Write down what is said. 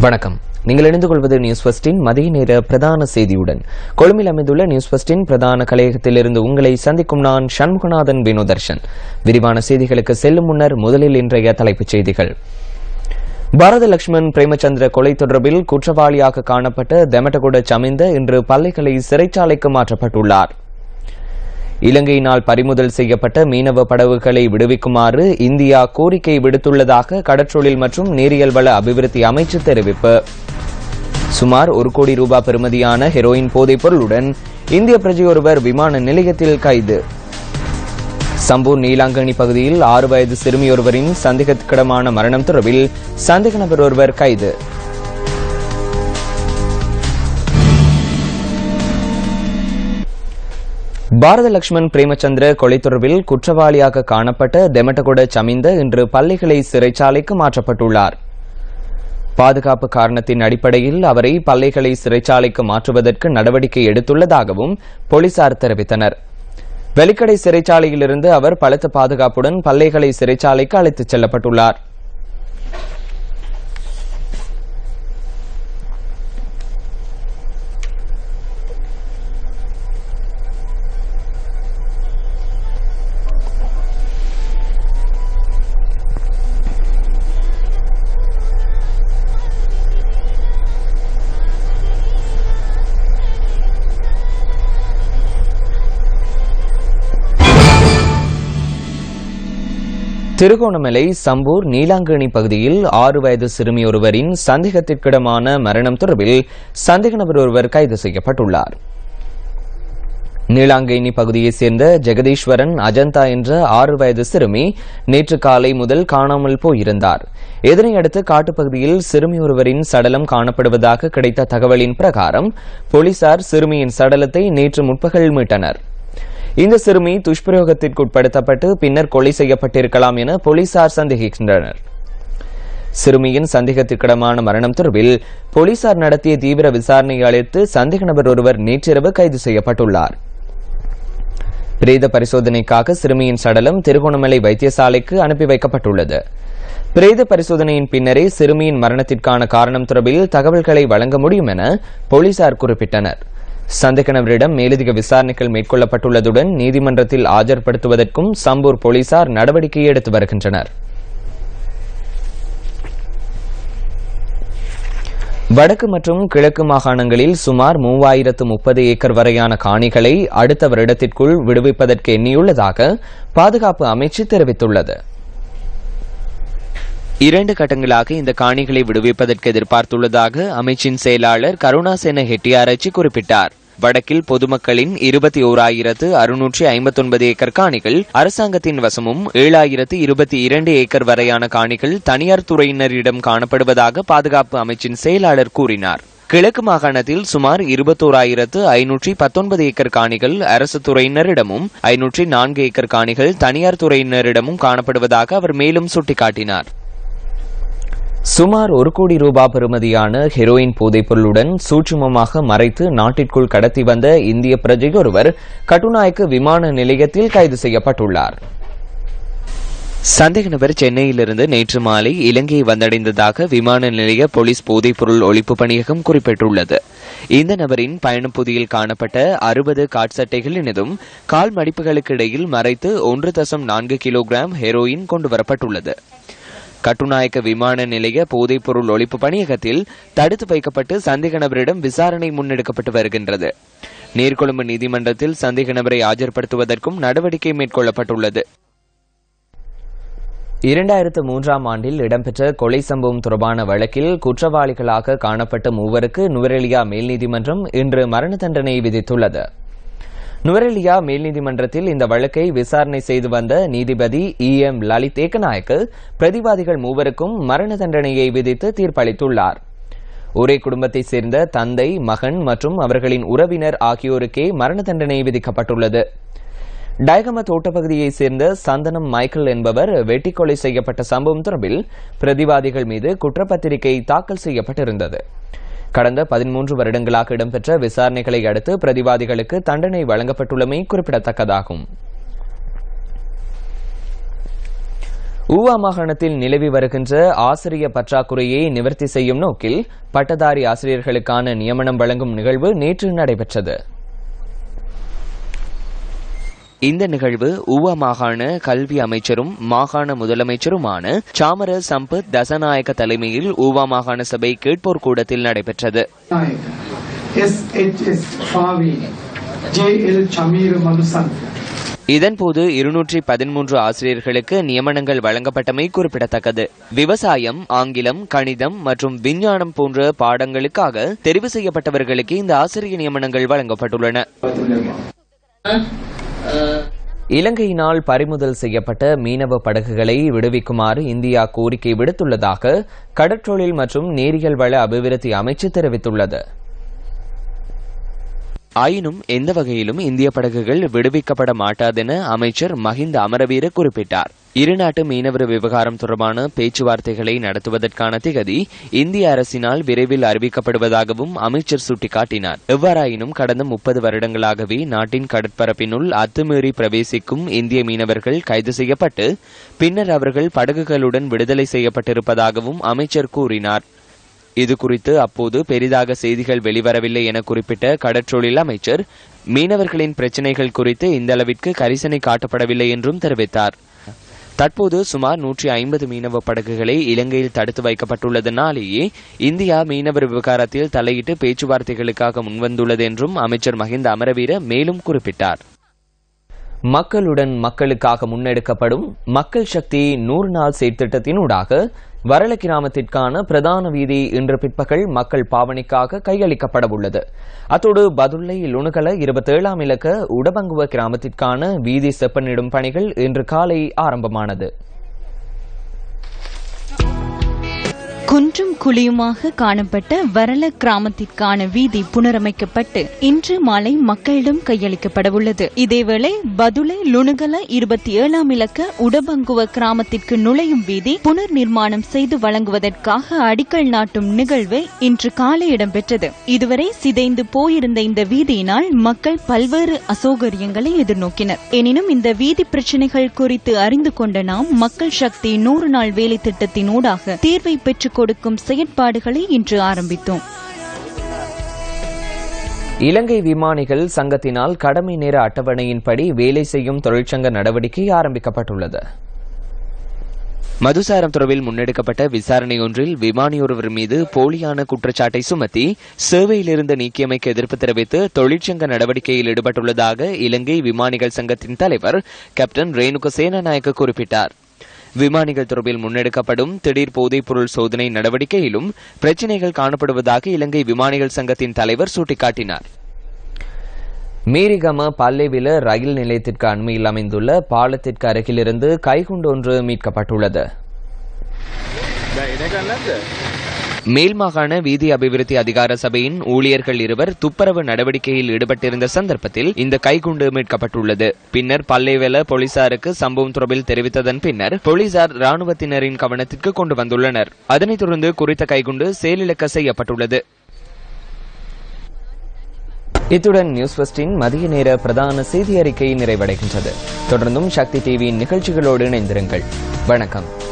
வணக்கம். நீங்கள் இணைந்து கொள்வது நியூஸ் ஃபர்ஸ்டின் மதிய நேர பிரதான செய்தியுடன். கொழும்பில் அமைந்துள்ள நியூஸ் ஃபர்ஸ்டின் பிரதான கலையகத்திலிருந்து உங்களை சந்திக்கும் நான் சண்முகநாதன் வினோதர்ஷன். விரிவான செய்திகளுக்கு செல்லும் முன்னர் முதலில் இன்றைய தலைப்புச் செய்திகள். பாரத லட்சுமண் பிரேமச்சந்திர கொலை தொடர்பில் குற்றவாளியாக காணப்பட்ட தெமட்டகுட சமிந்த இன்று பல்லைகளை சிறைச்சாலைக்கு மாற்றப்பட்டுள்ளார். இலங்கையினால் பறிமுதல் செய்யப்பட்ட மீனவ படகுகளை விடுவிக்குமாறு இந்தியா கோரிக்கை விடுத்துள்ளதாக கடற்றொழில் மற்றும் நீரியல் வள அபிவிருத்தி அமைச்சு தெரிவிப்பு. சுமார் ஒரு கோடி ரூபாய் பெறுமதியான ஹெரோயின் போதைப் பொருளுடன் இந்திய பிரஜையொருவர் விமான நிலையத்தில் கைது. சம்பூர் நீலாங்கனி பகுதியில் ஆறு வயது சிறுமியொருவரின் சந்தேகத்துக்கிடமான மரணம் தொடர்பில் சந்தேக நபர் ஒருவர் கைது. பாரத லட்சுமண் பிரேமச்சந்திர கொலை தொடர்பில் குற்றவாளியாக காணப்பட்ட தெமட்டகுட சமிந்த இன்று பள்ளிகளை சிறைச்சாலைக்கு மாற்றப்பட்டுள்ளார். பாதுகாப்பு காரணத்தின் அடிப்படையில் அவரை பள்ளிகளை சிறைச்சாலைக்கு மாற்றுவதற்கு நடவடிக்கை எடுத்துள்ளதாகவும் போலீசார் தெரிவித்தனர். வெலிக்கடை சிறைச்சாலையிலிருந்து அவர் பலத்த பாதுகாப்புடன் பல்லைகளை சிறைச்சாலைக்கு அழைத்துச் செல்லப்பட்டுள்ளார். திருகோணமலை சம்பூர் நீலாங்கணி பகுதியில் ஆறு வயது சிறுமி ஒருவரின் சந்தேகத்திற்கிடமான மரணம் தொடர்பில் சந்தேக நபர் ஒருவர் கைது செய்யப்பட்டுள்ளார். நீலாங்கேணி பகுதியைச் சேர்ந்த ஜெகதீஸ்வரன் அஜந்தா என்ற ஆறு வயது சிறுமி நேற்று காலை முதல் காணாமல் போயிருந்தார். இதனையடுத்து காட்டுப்பகுதியில் சிறுமி ஒருவரின் சடலம் காணப்படுவதாக கிடைத்த தகவலின் பிரகாரம் போலீசார் சிறுமியின் சடலத்தை நேற்று முற்பகல் மீட்டனர். இந்த சிறுமி துஷ்பிரயோகத்திற்கு உட்படுத்தப்பட்டு பின்னர் கொலை செய்யப்பட்டிருக்கலாம் என போலீசார் சந்தேகிக்கின்றனர். சிறுமியின் சந்தேகத்திற்கிடமான மரணம் தொடர்பில் போலீசார் நடத்திய தீவிர விசாரணையை அழைத்து சந்தேக நபர் ஒருவர் நேற்றிரவு கைது செய்யப்பட்டுள்ளார். பிரேத பரிசோதனைக்காக சிறுமியின் சடலம் திருகோணமலை வைத்தியசாலைக்கு அனுப்பி வைக்கப்பட்டுள்ளது. பிரேத பரிசோதனையின் பின்னரே சிறுமியின் மரணத்திற்கான காரணம் தொடர்பில் தகவல்களை வழங்க முடியும் என போலீசார் குறிப்பிட்டனர். சந்தேகநபரிடம் மேலதிக விசாரணைகள் மேற்கொள்ளப்பட்டுள்ளதுடன் நீதிமன்றத்தில் ஆஜர்படுத்துவதற்கும் சம்பூர் போலீசார் நடவடிக்கை எடுத்து வருகின்றனர். வடக்கு மற்றும் கிழக்கு மாகாணங்களில் சுமார் மூவாயிரத்து முப்பது ஏக்கர் வரையான காணிகளை அடுத்த வருடத்திற்குள் விடுவிப்பதற்கு எண்ணியுள்ளதாக பாதுகாப்பு அமைச்சு தெரிவித்துள்ளது. இரண்டு கட்டங்களாக இந்த காணிகளை விடுவிப்பதற்கு எதிர்பார்த்துள்ளதாக அமைச்சின் செயலாளர் கருணாசேன ஹெட்டியாராய்ச்சி குறிப்பிட்டார். வடக்கில் பொதுமக்களின் இருபத்தி ஓராயிரத்து அறுநூற்றி ஐம்பத்தொன்பது ஏக்கர் காணிகள் அரசாங்கத்தின் வசமும் ஏழாயிரத்து இருபத்தி இரண்டு ஏக்கர் வரையான காணிகள் தனியார் துறையினரிடம் காணப்படுவதாக பாதுகாப்பு அமைச்சின் செயலாளர் கூறினார். கிழக்கு மாகாணத்தில் சுமார் இருபத்தோராயிரத்து ஐநூற்றி பத்தொன்பது ஏக்கர் காணிகள் அரசு துறையினரிடமும் ஐநூற்றி நான்கு ஏக்கர் காணிகள் தனியார் துறையினரிடமும் காணப்படுவதாக அவர் மேலும் சுட்டிக்காட்டினார். சுமார் ஒரு கோடி ரூபாய் பெறுமதியான ஹெரோயின் போதைப்பொருளுடன் சூட்சுமமாக மறைத்து நாட்டிற்குள் கடத்தி வந்த இந்திய பிரஜை ஒருவர் கட்டுநாயக்கு விமான நிலையத்தில் கைது செய்யப்பட்டுள்ளார். சந்தேக நபர் சென்னையிலிருந்து நேற்று மாலை இலங்கையை வந்தடைந்ததாக விமான நிலைய போலீஸ் போதைப் பொருள் ஒழிப்பு பணியகம் குறிப்பிட்டுள்ளது. இந்த நபரின் பயணப்பகுதியில் காணப்பட்ட அறுபது காட்சட்டைகளினதும் கால் மடிப்புகளுக்கு இடையில் மறைத்து ஒன்று தசம் நான்கு கிலோகிராம் ஹெரோயின் கொண்டுவரப்பட்டுள்ளது கட்டுநாயக்க விமான நிலைய போதைப்பொருள் ஒழிப்பு பணியகத்தில் தடுத்து வைக்கப்பட்டு சந்தேக நபரிடம் விசாரணை முன்னெடுக்கப்பட்டு வருகின்றது. நீர்கொழும்பு நீதிமன்றத்தில் சந்தேக நபரை ஆஜர்படுத்துவதற்கும் நடவடிக்கை மேற்கொள்ளப்பட்டுள்ளது. இரண்டாயிரத்து மூன்றாம் ஆண்டில் இடம்பெற்ற கொலை சம்பவம் தொடர்பான வழக்கில் குற்றவாளிகளாக காணப்பட்ட மூவருக்கு நுவரெலியா மேல் நீதிமன்றம் இன்று மரண தண்டனை விதித்துள்ளது. நுவரெலியா மேல்நீதிமன்றத்தில் இந்த வழக்கை விசாரணை செய்து வந்த நீதிபதி இ. எம். லலித் ஏக்கநாயக்கு பிரதிவாதிகள் மூவருக்கும் மரண தண்டனையை விதித்து தீர்ப்பளித்துள்ளார். ஒரே குடும்பத்தைச் சேர்ந்த தந்தை மகன் மற்றும் அவர்களின் உறவினர் ஆகியோருக்கே மரண தண்டனை விதிக்கப்பட்டுள்ளது. டயகம தோட்டப்பகுதியைச் சேர்ந்த சந்தனம் மைக்கேல் என்பவர் வெட்டி கொலை செய்யப்பட்ட சம்பவம் தொடர்பில் பிரதிவாதிகள் மீது குற்றப்பத்திரிகை தாக்கல் செய்யப்பட்டிருந்தது. கடந்த பதிமூன்று வருடங்களாக இடம்பெற்ற விசாரணைகளை அடுத்து பிரதிவாதிகளுக்கு தண்டனை வழங்கப்பட்டுள்ளமை குறிப்பிடத்தக்கதாகும். ஊவா மாகாணத்தில் நிலவி வருகின்ற ஆசிரிய பற்றாக்குறையை நிவர்த்தி செய்யும் நோக்கில் பட்டதாரி ஆசிரியர்களுக்கான நியமனம் வழங்கும் நிகழ்வு நேற்று நடைபெற்றது. இந்த நிகழ்வு ஊவா மாகாண கல்வி அமைச்சரும் மாகாண முதலமைச்சருமான சாமர சம்பத் தசநாயக்க தலைமையில் ஊவா மாகாண சபை கேட்போர் கூடத்தில் நடைபெற்றது. இதன்போது இருநூற்றி பதிமூன்று ஆசிரியர்களுக்கு நியமனங்கள் வழங்கப்பட்டமை குறிப்பிடத்தக்கது. விவசாயம் ஆங்கிலம் கணிதம் மற்றும் விஞ்ஞானம் போன்ற பாடங்களுக்காக தெரிவு செய்யப்பட்டவர்களுக்கு இந்த ஆசிரிய நியமனங்கள் வழங்கப்பட்டுள்ளன. இலங்கையினால் பறிமுதல் செய்யப்பட்ட மீனவ படகுகளை விடுவிக்குமாறு இந்தியா கோரிக்கை விடுத்துள்ளதாக கடற்றொழில் மற்றும் நேரியல் வள அபிவிருத்தி அமைச்சு தெரிவித்துள்ளது. ஆயினும் எந்த வகையிலும் இந்திய படகுகள் விடுவிக்கப்பட மாட்டாதென அமைச்சர் மஹிந்த அமரவீர குறிப்பிட்டார். இருநாட்டு மீனவர் விவகாரம் தொடர்பான பேச்சுவார்த்தைகளை நடத்துவதற்கான திகதி இந்திய அரசினால் விரைவில் அறிவிக்கப்படுவதாகவும் அமைச்சர் சுட்டிக்காட்டினார். எவ்வாறாயினும் கடந்த முப்பது வருடங்களாகவே நாட்டின் கடற்பரப்பினுள் அத்துமீறி பிரவேசிக்கும் இந்திய மீனவர்கள் கைது செய்யப்பட்டு பின்னர் அவர்கள் படகுகளுடன் விடுதலை செய்யப்பட்டிருப்பதாகவும் அமைச்சர் கூறினார். இது குறித்து அப்போது பெரிதாக செய்திகள் வெளிவரவில்லை என குறிப்பிட்ட கடற்றொழில் அமைச்சர் மீனவர்களின் பிரச்சினைகள் குறித்து இந்த அளவிற்கு கரிசனை காட்டப்படவில்லை என்றும் தெரிவித்தார். தற்போது சுமார் நூற்றி ஐம்பது மீனவ படகுகளை இலங்கையில் தடுத்து வைக்கப்பட்டுள்ளதனாலேயே இந்தியா மீனவர் விவகாரத்தில் தலையிட்டு பேச்சுவார்த்தைகளுக்காக முன்வந்துள்ளது என்றும் அமைச்சர் மஹிந்த அமரவீர மேலும் குறிப்பிட்டார். மக்களுடன் மக்களுக்காக முன்னெடுக்கப்படும் மக்கள் சக்தி நூறு நாள் செயற்திட்டத்தினூடாக வரல கிராமத்திற்கான பிரதான வீதி இன்று பிற்பகல் மக்கள் பாவனைக்காக கையளிக்கப்பட உள்ளது அத்தோடு பதுளை லுணுகல இருபத்தேழாம் இலக்க உடபங்குவ கிராமத்திற்கான வீதி செப்பனிடும் பணிகள் இன்று காலை ஆரம்பமானது. குன்றும் குழியுமாக காணப்பட்ட வரல கிராமத்திற்கான வீதி புனரமைக்கப்பட்டு இன்று மாலை மக்களிடம் கையளிக்கப்படவுள்ளது. இதேவேளை பதுளை லுணுகல இருபத்தி ஏழாம் இலக்க உடபங்குவ கிராமத்திற்கு நுழையும் வீதி புனர் நிர்மாணம் செய்து வழங்குவதற்காக அடிக்கல் நாட்டும் நிகழ்வு இன்று காலை இடம்பெற்றது. இதுவரை சிதைந்து போயிருந்த இந்த வீதியினால் மக்கள் பல்வேறு அசௌகரியங்களை எதிர்நோக்கினர். எனினும் இந்த வீதி பிரச்சினைகள் குறித்து அறிந்து கொண்ட நாம் மக்கள் சக்தி நூறு நாள் வேலை திட்டத்தினூடாக தீர்வை பெற்றுக் கொடுக்கும் செயற்பாடுகளை இன்று ஆரம்பித்தோம். இலங்கை விமானிகள் சங்கத்தினால் கடமை நேர அட்டவணையின்படி வேலை செய்யும் தொழிற்சங்க நடவடிக்கை ஆரம்பிக்கப்பட்டுள்ளது. மதுசாரம் தொடர்பில் முன்னெடுக்கப்பட்ட விசாரணை ஒன்றில் விமானியொருவர் மீது போலியான குற்றச்சாட்டை சுமத்தி சேவையிலிருந்து நீக்கியமைக்கு எதிர்ப்பு தெரிவித்து தொழிற்சங்க நடவடிக்கையில் ஈடுபட்டுள்ளதாக இலங்கை விமானிகள் சங்கத்தின் தலைவர் கேப்டன் ரேணுக சேனநாயக்க குறிப்பிட்டார். விமானிகள் தொடர்பில் முன்னெடுக்கப்படும் திடீர் போதைப்பொருள் சோதனை நடவடிக்கையிலும் பிரச்சினைகள் காணப்படுவதாக இலங்கை விமானிகள் சங்கத்தின் தலைவர் சுட்டிக்காட்டினார். மீரிகம பல்லேவில ரயில் நிலையத்திற்கு அண்மையில் அமைந்துள்ள பாலத்திற்கு அருகிலிருந்து கைகுண்டு ஒன்று மீட்கப்பட்டுள்ளது. மேல் மாகாண வீதி அபிவிருத்தி அதிகார சபையின் ஊழியர்கள் இருவர் துப்புரவு நடவடிக்கையில் ஈடுபட்டிருந்த சந்தர்ப்பத்தில் இந்த கைகுண்டு மீட்கப்பட்டுள்ளது. பின்னர் பல்லேவெல போலீசாருக்கு சம்பவம் தொடர்பில் தெரிவித்ததன் பின்னர் போலீசார் ராணுவத்தினரின் கவனத்திற்கு கொண்டு வந்துள்ளனர். அதனைத் தொடர்ந்து குறித்த கைகுண்டு செயலிழக்க செய்யப்பட்டுள்ளது. இத்துடன் நியூஸ் ஃபஸ்டின் மதிய நேர பிரதான செய்தி அறிக்கை நிறைவடைகின்றது. தொடர்ந்தும் சக்தி டிவியின் நிகழ்ச்சிகளோடு இணைந்திருங்கள். வணக்கம்.